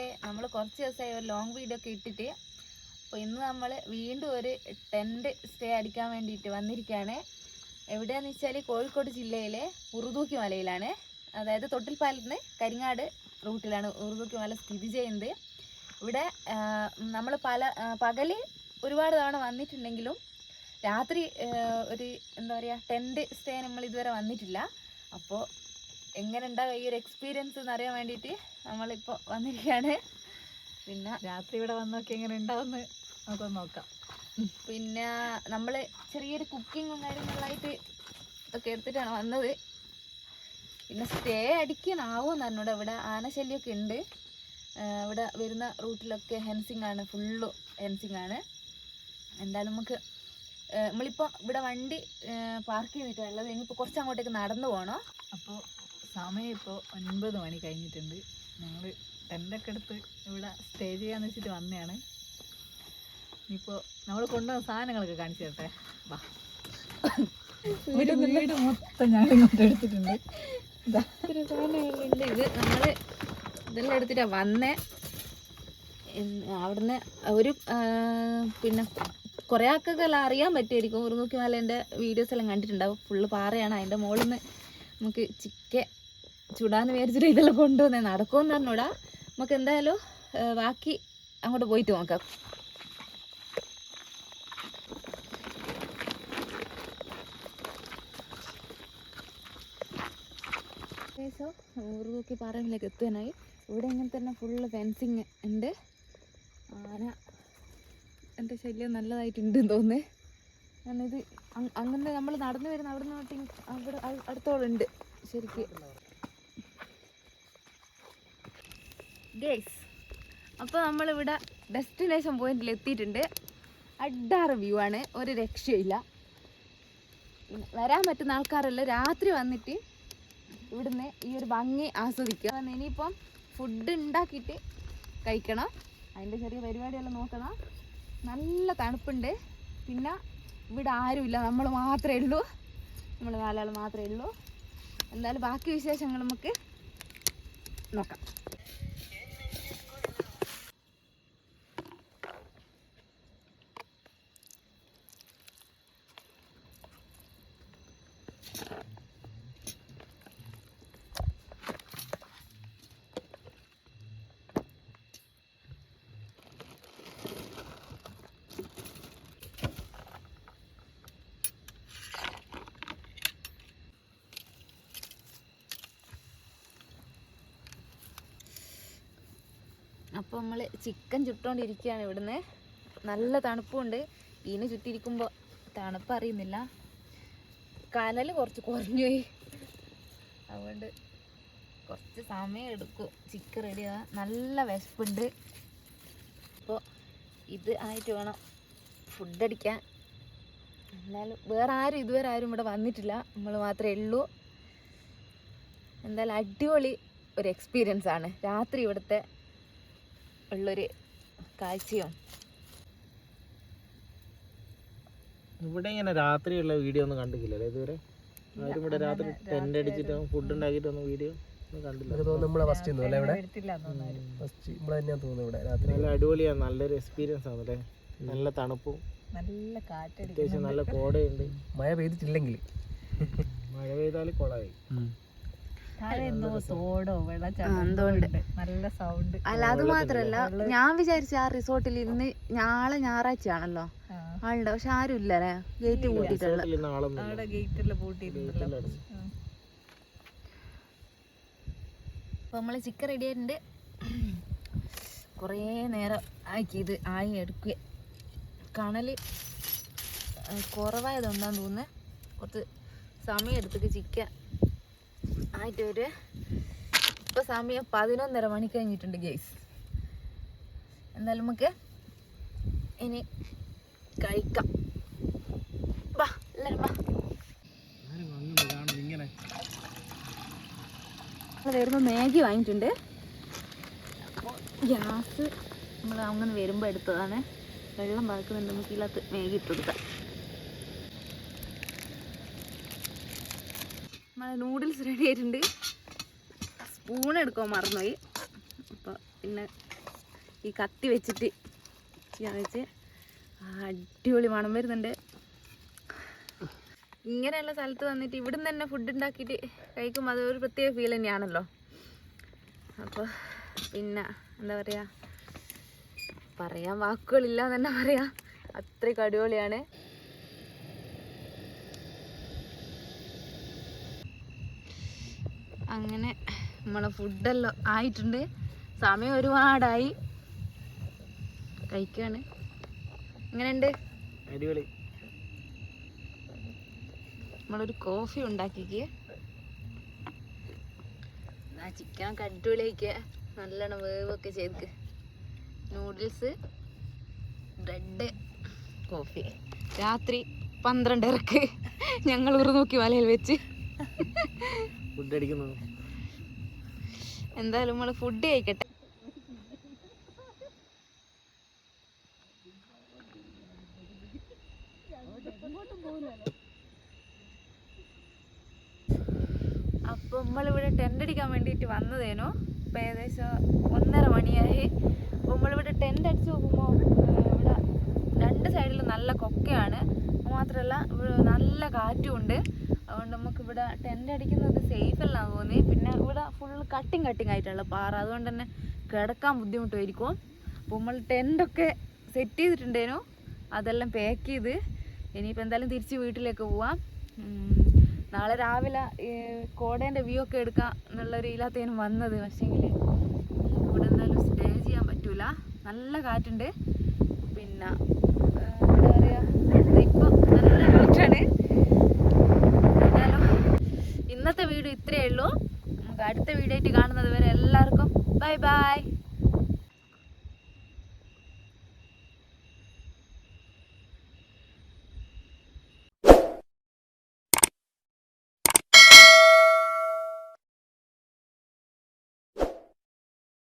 ഒരു long video ഒക്കെ ഇട്ടിട്ട് അപ്പോൾ ഇന്ന് നമ്മൾ വീണ്ടും ഒരു ടെന്റ് സ്റ്റേ അടിക്കാൻ വേണ്ടിയിട്ട് വന്നിരിക്കുകയാണ് എവിടെയാന്ന് വെച്ചാൽ കോഴിക്കോട് ജില്ലയിലെ ഉറുദൂക്കി മലയിലാണ്. അതായത് തൊട്ടിൽപ്പാലത്ത് നിന്ന് കരിങ്ങാട് റൂട്ടിലാണ് ഉറുദൂക്കി മല സ്ഥിതി ചെയ്യുന്നത്. ഇവിടെ നമ്മൾ പല പകൽ ഒരുപാട് തവണ വന്നിട്ടുണ്ടെങ്കിലും രാത്രി ഒരു എന്താ പറയുക ടെന്റ് സ്റ്റേ നമ്മൾ ഇതുവരെ വന്നിട്ടില്ല. അപ്പോൾ എങ്ങനെ ഉണ്ടാവും ഈ ഒരു എക്സ്പീരിയൻസ് എന്ന് അറിയാൻ വേണ്ടിയിട്ട് നമ്മളിപ്പോൾ വന്നിരിക്കുകയാണ്. പിന്നെ രാത്രി ഇവിടെ വന്നൊക്കെ എങ്ങനെ ഉണ്ടാവുമെന്ന് നമുക്കൊന്ന് നോക്കാം. പിന്നെ നമ്മൾ ചെറിയൊരു കുക്കിങ്ങും കാര്യങ്ങളായിട്ട് ഒക്കെ എടുത്തിട്ടാണ് വന്നത്. പിന്നെ സ്റ്റേ അടിക്കാനാവുമെന്ന് പറഞ്ഞൂടെ ഇവിടെ ആനശല്യമൊക്കെ ഉണ്ട്. ഇവിടെ വരുന്ന റൂട്ടിലൊക്കെ ഹെൻസിങ് ആണ്. ഫുള്ള് ഹെൻസിങ് ആണ്. എന്തായാലും നമുക്ക് നമ്മളിപ്പോ നമ്മളിപ്പോൾ ഇവിടെ വണ്ടി പാർക്ക് ചെയ്തിട്ടുള്ളത് ഇനിയിപ്പോൾ കുറച്ച് അങ്ങോട്ടേക്ക് നടന്നു പോകണം അപ്പോൾ സമയം ഇപ്പോൾ ഒൻപത് മണി കഴിഞ്ഞിട്ടുണ്ട്. ഞങ്ങൾ ടെന്റൊക്കെ എടുത്ത് ഇവിടെ സ്റ്റേ ചെയ്യാന്ന് വെച്ചിട്ട് വന്നതാണ്. ഇനിയിപ്പോൾ നമ്മൾ കൊണ്ടുവന്ന സാധനങ്ങളൊക്കെ കാണിച്ചു തരട്ടെ. വാ. ഒരു വീട് മൊത്തം ഞങ്ങൾ ഇങ്ങോട്ട് എടുത്തിട്ടുണ്ട് സാധനങ്ങളുണ്ട്. ഇത് നമ്മൾ ഇതെല്ലാം എടുത്തിട്ടാ വന്നേ. അവിടുന്ന് ഒരു പിന്നെ കുറേ ആൾക്കൊക്കെ എല്ലാം അറിയാൻ പറ്റുമായിരിക്കും. ഉറുനൂക്കി മലേന്റെ വീഡിയോസ് എല്ലാം കണ്ടിട്ടുണ്ടാവും. ഫുള്ള് പാറയാണ്. അതിന്റെ മുകളിൽ നിന്ന് നമുക്ക് ചിക്കൻ ചുടാന്ന് വിചാരിച്ചിട്ട് ഇതെല്ലാം കൊണ്ടുവന്നേ. നടക്കുമെന്ന് പറഞ്ഞൂടാ. നമുക്ക് എന്തായാലും ബാക്കി അങ്ങോട്ട് പോയിട്ട് നോക്കാം. ഏകദേശം പാറയിലേക്ക് എത്താനായി ഇവിടെ ഇങ്ങനെ തന്നെ ഫുള്ള് ഫെൻസിങ് ഉണ്ട്. ആന എന്റെ ശല്യം നല്ലതായിട്ടുണ്ടെന്ന് തോന്നുന്നു. കാരണം ഇത് അങ്- അങ്ങനെ നമ്മൾ നടന്നു വരുന്ന അവിടെ നിന്ന് അവിടെ അടുത്തോളം ഉണ്ട്. ശരിക്ക്. ഗേസ് അപ്പോൾ നമ്മളിവിടെ ഡെസ്റ്റിനേഷൻ പോയിന്റിൽ എത്തിയിട്ടുണ്ട്. അഡാറ് വ്യൂ ആണ്. ഒരു രക്ഷയില്ല. വരാൻ പറ്റുന്ന ആൾക്കാരെല്ലാം? രാത്രി വന്നിട്ട് ഇവിടുന്ന് ഈ ഒരു ഭംഗി ആസ്വദിക്കുക. ഇനിയിപ്പം ഫുഡ് ഉണ്ടാക്കിയിട്ട് കഴിക്കണം. അതിന്റെ ചെറിയ പരിപാടിയെല്ലാം നോക്കണം. നല്ല തണുപ്പുണ്ട്. പിന്നെ ഇവിടെ ആരുമില്ല. നമ്മൾ മാത്രമേ ഉള്ളൂ. നമ്മൾ നാലാൾ മാത്രമേ ഉള്ളൂ. എന്തായാലും ബാക്കി വിശേഷങ്ങൾ നമുക്ക് നോക്കാം. അപ്പോൾ നമ്മൾ ചിക്കൻ ചുട്ടുകൊണ്ടിരിക്കുകയാണ് ഇവിടുന്ന്. നല്ല തണുപ്പുണ്ട്. ഇതിന് ചുറ്റിരിക്കുമ്പോൾ തണുപ്പ് അറിയുന്നില്ല. കനൽ കുറച്ച് കുറഞ്ഞു പോയി. അതുകൊണ്ട് കുറച്ച് സമയം എടുക്കും. ചിക്കൻ റെഡിയാകാൻ നല്ല വിശപ്പുണ്ട്. അപ്പോൾ ഇത് ആയിട്ട് വേണം ഫുഡ് അടിക്കാൻ. എന്തായാലും വേറെ ആരും ഇതുവരെ ആരും ഇവിടെ വന്നിട്ടില്ല. നമ്മൾ മാത്രമേ ഉള്ളൂ. എന്തായാലും അടിപൊളി ഒരു എക്സ്പീരിയൻസ് ആണ്. രാത്രി ഇവിടുത്തെ ഉള്ളൊരു കാഴ്ചയും ഇവിടെ ഇങ്ങനെ രാത്രിയുള്ള വീഡിയോ ഒന്നും കണ്ടിട്ടില്ലല്ലേ ഇതുവരെ? ആരും ഇവിടെ രാത്രി ടെന്റ് അടിച്ചിട്ട് ഫുഡ് ഉണ്ടാക്കിയിട്ടൊന്നും വീഡിയോ ഒന്നും കണ്ടില്ല. നമ്മളെ ഫസ്റ്റ് അല്ലേ ഇവിടെ? ഫസ്റ്റ് നമ്മളെ തന്നെയാ തോന്നുന്നു ഇവിടെ രാത്രി. നല്ല അടിപൊളിയാണ് നല്ലൊരു എക്സ്പീരിയൻസ് ആണ് അല്ലേ? നല്ല തണുപ്പും നല്ല കാറ്റ് അത്യാവശ്യം നല്ല കോടയുണ്ട്. മഴ പെയ്തിട്ടില്ലെങ്കിൽ. മഴ പെയ്താൽ കുളമായി നല്ല സൗണ്ട് അല്ല അത് മാത്രല്ല. ഞാൻ വിചാരിച്ച ആ റിസോർട്ടിൽ ഇരുന്ന് ഞാളെ ഞായറാഴ്ച ആണല്ലോ ആളുണ്ട് പക്ഷെ ആരും ഇല്ലല്ലേ ഗേറ്റ് പൂട്ടിട്ടുള്ള അപ്പോൾ നമ്മൾ ചിക്കൻ റെഡി ആയിട്ടുണ്ട്. കുറേ നേരം ആക്കി ഇത് ആയി എടുക്കുക. കണൽ കുറവായതുകൊണ്ടാന്ന് തോന്നുന്നത് കുറച്ച് സമയം എടുത്തിട്ട് ചിക്കൻ ആയിട്ട് ഒരു ഇപ്പോൾ സമയം പതിനൊന്നര മണി കഴിഞ്ഞിട്ടുണ്ട് ഗേസ് എന്നാലും നമുക്ക് ഇനി കഴിക്കാം. വാ എല്ലാവരും വരുമ്പോൾ മാഗി വാങ്ങിയിട്ടുണ്ട്. ഗ്യാസ് നമ്മൾ അങ്ങനെ വരുമ്പോൾ എടുത്തതാണ്. വെള്ളം പാക്കുന്നുണ്ട് നമുക്ക് ഇതിനകത്ത് മാഗി ഇട്ട് കൊടുക്കാം. നൂഡിൽസ് റെഡി ആയിട്ടുണ്ട്. സ്പൂൺ എടുക്കാൻ മറന്നുപോയി. അപ്പോൾ പിന്നെ ഈ കത്തി വെച്ചിട്ട് വെച്ച് അടിപൊളി മണം വരുന്നുണ്ട്. ഇങ്ങനെയുള്ള സ്ഥലത്ത് വന്നിട്ട് ഇവിടുന്ന് തന്നെ ഫുഡ് ഉണ്ടാക്കിയിട്ട് കഴിക്കുമ്പോൾ അതൊരു പ്രത്യേക ഫീൽ തന്നെയാണല്ലോ. അപ്പോൾ പിന്നെ എന്താ പറയുക പറയാൻ വാക്കുകളില്ല എന്ന് തന്നെ പറയാം. അത്രയ്ക്ക് അടിപൊളിയാണ്. അങ്ങനെ നമ്മളെ ഫുഡെല്ലാം ആയിട്ടുണ്ട്. സമയം ഒരുപാടായി. കഴിക്കാണ്. എങ്ങനെയുണ്ട്? അടിപൊളി. നമ്മളൊരു കോഫി ഉണ്ടാക്കിക്ക്. ആ ചിക്കൻ അടിപൊളിയാക്കിയ നല്ലോണം വേവൊക്കെ ചെയ്ത് നൂഡിൽസ് ബ്രെഡ് കോഫി രാത്രി പന്ത്രണ്ടരക്ക് ഞങ്ങൾ ഉറുനൂക്കി വലയിൽ വെച്ച്. ഫുഡ് അടിക്കുന്നത്. എന്തായാലും നമ്മൾ ഫുഡ് കഴിക്കട്ടെ. അപ്പോൾ നമ്മളിവിടെ ടെന്റ് അടിക്കാൻ വേണ്ടിയിട്ട് വന്നതേനു. ഇപ്പൊ ഏകദേശം ഒന്നര മണിയായി. അപ്പോൾ നമ്മളിവിടെ ടെന്റ് അടിച്ച് നോക്കുമ്പോൾ ഇവിടെ രണ്ട് സൈഡിലും നല്ല കൊക്കയാണ്. മാത്രമല്ല ഇവിടെ നല്ല കാറ്റും ഉണ്ട്. അതുകൊണ്ട് നമുക്കിവിടെ ടെന്റ് അടിക്കുന്നത് സേഫ് അല്ല തോന്നി പിന്നെ ഇവിടെ ഫുൾ കട്ടിങ് കട്ടിങ് ആയിട്ടുള്ള പാറ. അതുകൊണ്ട് തന്നെ കിടക്കാൻ ബുദ്ധിമുട്ടായിരിക്കും. അപ്പോൾ നമ്മൾ ടെന്റൊക്കെ സെറ്റ് ചെയ്തിട്ടുണ്ടേനു. അതെല്ലാം പാക്ക് ചെയ്ത് ഇനിയിപ്പോൾ എന്തായാലും തിരിച്ച് വീട്ടിലേക്ക് പോവാം. നാളെ രാവിലെ കോടേന്റെ വ്യൂ ഒക്കെ എടുക്കാം എന്നുള്ളൊരു ഇതിനകത്തേനും വന്നത്. പക്ഷേങ്കിൽ ഇവിടെ എന്തായാലും സ്റ്റേ ചെയ്യാൻ പറ്റൂല. നല്ല കാറ്റുണ്ട്. പിന്നെ ആ, എന്താ പറയുക ഇപ്പം നല്ല കാറ്റാണ് എന്തായാലും ഇന്നത്തെ വീഡിയോ ഇത്രയേ ഉള്ളൂ നമുക്ക് അടുത്ത വീഡിയോ ആയിട്ട് കാണുന്നത് വരെ എല്ലാവർക്കും ബൈ ബൈ.